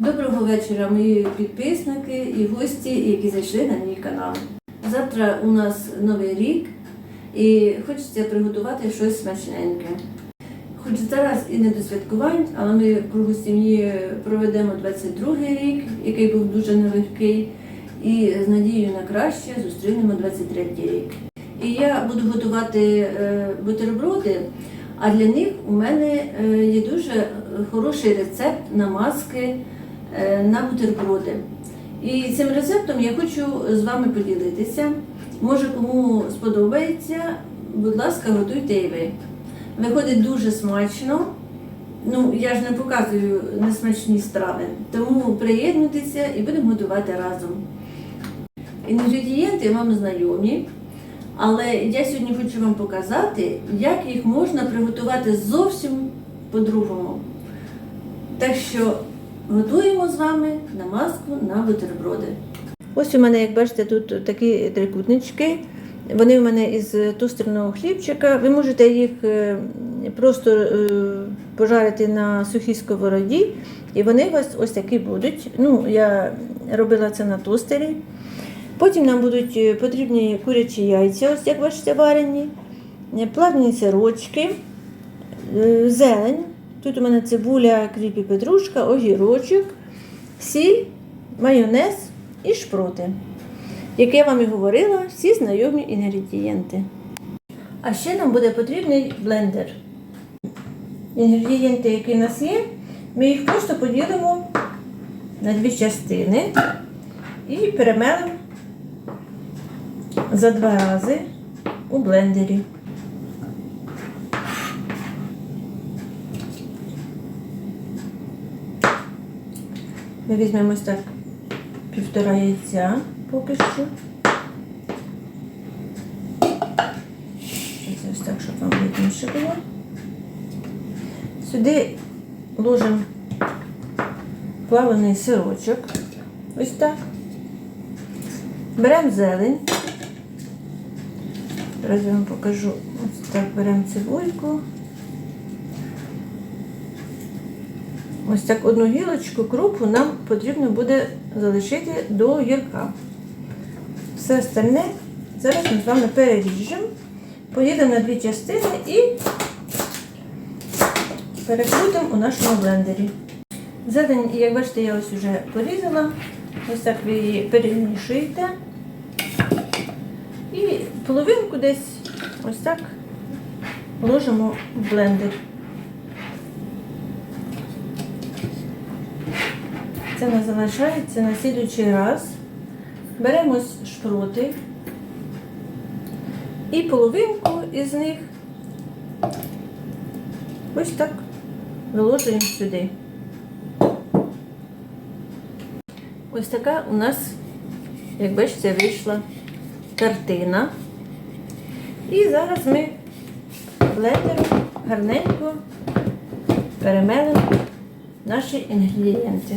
Доброго вечора, мої підписники і гості, які зайшли на мій канал. Завтра у нас новий рік і хочеться приготувати щось смачненьке. Хоч зараз і не до святкувань, але ми кругу сім'ї проведемо 22-й рік, який був дуже нелегкий, і з надією на краще зустрінемо 23-й рік. І я буду готувати е, бутерброди, а для них у мене е, є дуже хороший рецепт намазки е, на бутерброди. І цим рецептом я хочу з вами поділитися. Може, кому сподобається, будь ласка, готуйте і ви. Виходить дуже смачно. Ну, я ж не показую несмачні страви, тому приєднуйтеся і будемо готувати разом. Інгредієнти вам знайомі, але я сьогодні хочу вам показати, як їх можна приготувати зовсім по-другому. Так що готуємо з вами намазку на бутерброди. Ось у мене, як бачите, тут такі трикутнички. Вони у мене із тостерного хлібчика. Ви можете їх е, просто е, пожарити на сухій сковороді, і вони у вас ось такі будуть. Ну, я робила це на тостері. Потім нам будуть е, потрібні курячі яйця, ось як бачите, варені, плавні сирочки, зелень. Тут у мене цибуля, кріп і петрушка, огірочок, сіль, майонез і шпроти. Як я вам і говорила, всі знайомі інгредієнти. А ще нам буде потрібний блендер. Інгредієнти, які в нас є, ми їх просто поділимо на дві частини і перемелимо за два рази у блендері. Ми візьмемо ось так півтора яйця поки що. Ось так, щоб вам видніше було. Сюди ложимо плаваний сирочок. Ось так. Беремо зелень. Зараз я вам покажу. Ось так беремо цибульку. Ось так одну гілочку крупу нам потрібно буде залишити до гірка. Все остальне зараз ми з вами переріжемо, поїдемо на дві частини і перекрутимо у нашому блендері. Зелень, як бачите, я ось вже порізала. Ось так ви її перемішуєте. І половинку десь ось так ложимо в блендер. Це не залишається на слідуючий раз. Беремо шпроти і половинку із них ось так виложуємо сюди. Ось така у нас, як бачите, вийшла картина. І зараз ми блендером гарненько перемелимо наші інгредієнти.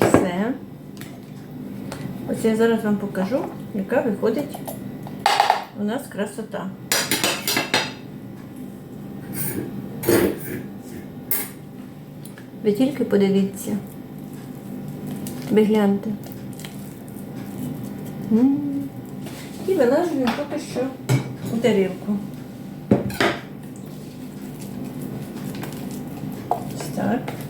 Все. Ось я зараз вам покажу, яка виходить у нас красота. Ви тільки подивіться. Ви гляньте. І вилажуємо поки що у тарілку. Так.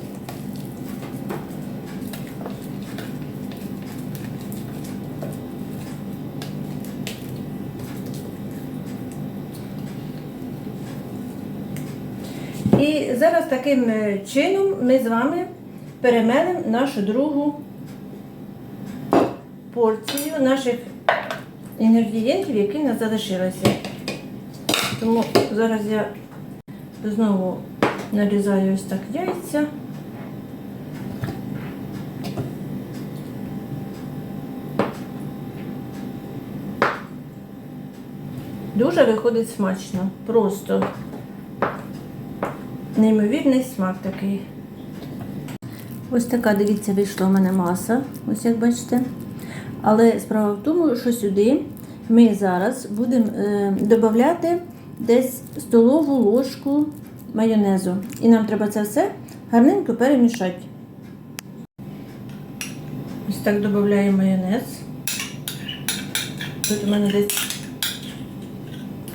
І зараз таким е, чином ми з вами перемелимо нашу другу порцію наших інгредієнтів, які в нас залишилися. Тому зараз я знову нарізаю ось так яйця. Дуже виходить смачно. Просто неймовірний смак такий. Ось така, дивіться, вийшла у мене маса, ось як бачите. Але справа в тому, що сюди ми зараз будемо е, додати десь столову ложку майонезу. І нам треба це все гарненько перемішати. Ось так додаю майонез. Тут у мене десь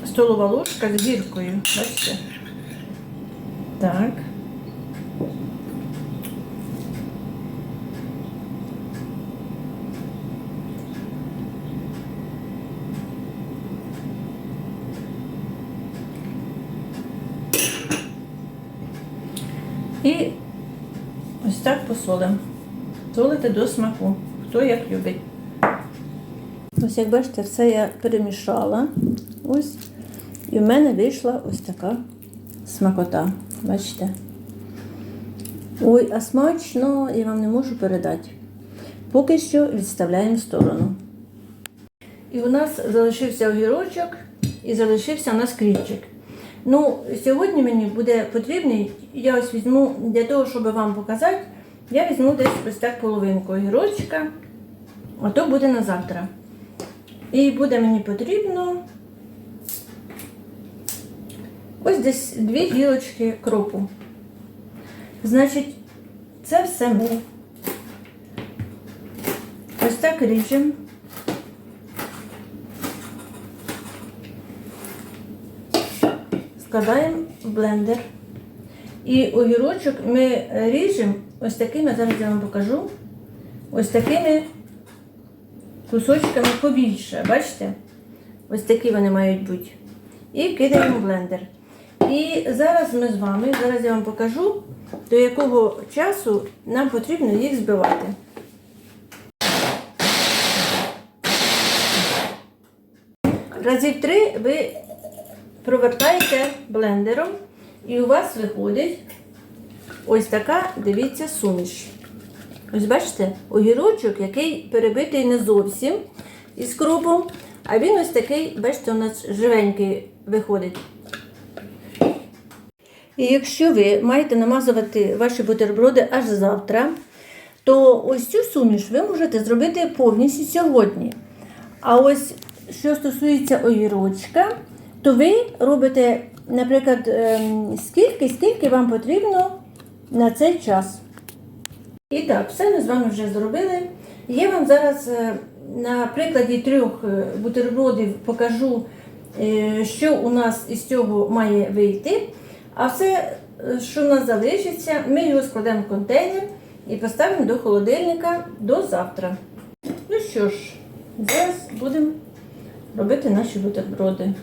столова ложка з гіркою. Бачите? Так. І ось так посолимо. Солите до смаку, хто як любить. Ось як бачите, все я перемішала. Ось. І в мене вийшла ось така смакота. Бачите? Ой, а смачно я вам не можу передати. Поки що відставляємо в сторону. І у нас залишився огірочок і залишився у нас кріпчик. Ну, сьогодні мені буде потрібний, я ось візьму для того, щоб вам показати, я візьму десь ось так половинку огірочка, а то буде на завтра. І буде мені потрібно ось десь дві гілочки кропу. Значить, це все ми ось так ріжемо. складаємо в блендер. І огірочок ми ріжемо ось такими, зараз я вам покажу, ось такими кусочками побільше. Бачите? Ось такі вони мають бути. І кидаємо в блендер. І зараз ми з вами, зараз я вам покажу, до якого часу нам потрібно їх збивати. Разів три ви провертаєте блендером, і у вас виходить ось така, дивіться, суміш. Ось бачите, огірочок, який перебитий не зовсім із кропом, а він ось такий, бачите, у нас живенький виходить. І якщо ви маєте намазувати ваші бутерброди аж завтра, то ось цю суміш ви можете зробити повністю сьогодні. А ось що стосується огірочка, то ви робите, наприклад, ем, скільки, скільки вам потрібно на цей час. І так, все ми з вами вже зробили. Я вам зараз е, на прикладі трьох е, бутербродів покажу, е, що у нас із цього має вийти. А все, що в нас залишиться, ми його складемо в контейнер і поставимо до холодильника до завтра. Ну що ж, зараз будемо робити наші бутерброди.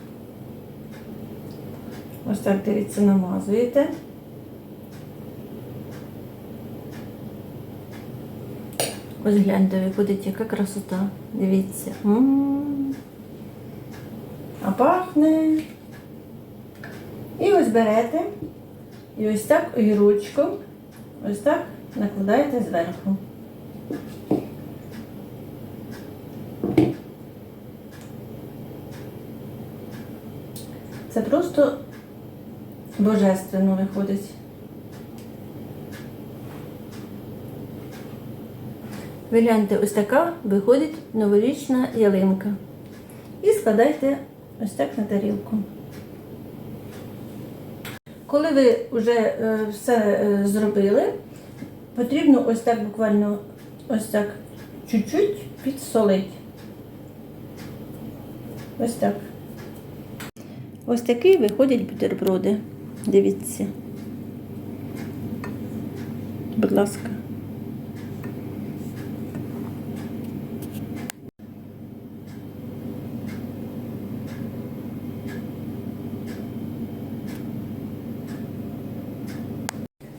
Ось так, дивіться, намазуєте. Ось гляньте, виходить, яка красота. Дивіться. М-м-м. А пахне. І ось берете. І ось так огірочком, ось так накладаєте зверху. Це просто божественно виходить. Ви гляньте, ось така виходить новорічна ялинка. І складайте ось так на тарілку. Коли ви вже е, все е, зробили, потрібно ось так буквально ось так чуть-чуть підсолити. Ось так. Ось такі виходять бутерброди. Дивіться. Будь ласка.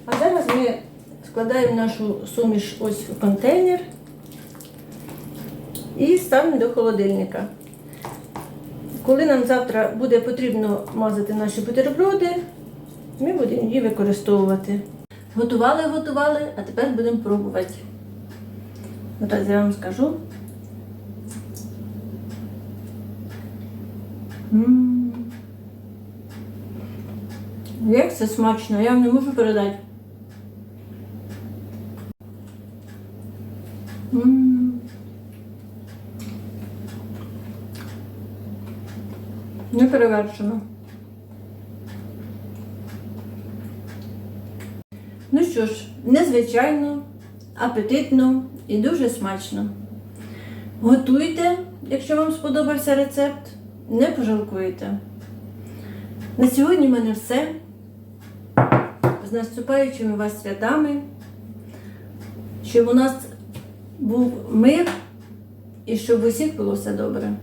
А зараз ми складаємо нашу суміш ось в контейнер і ставимо до холодильника. Коли нам завтра буде потрібно мазати наші бутерброди, ми будемо її використовувати. Готували, готували, а тепер будемо пробувати. Зараз я вам скажу. М. Як це смачно, я вам не можу передати. Не перевершено. Ну що ж, незвичайно, апетитно і дуже смачно. Готуйте, якщо вам сподобався рецепт, не пожалкуєте. На сьогодні в мене все. З наступаючими вас святами, щоб у нас був мир і щоб усіх було все добре.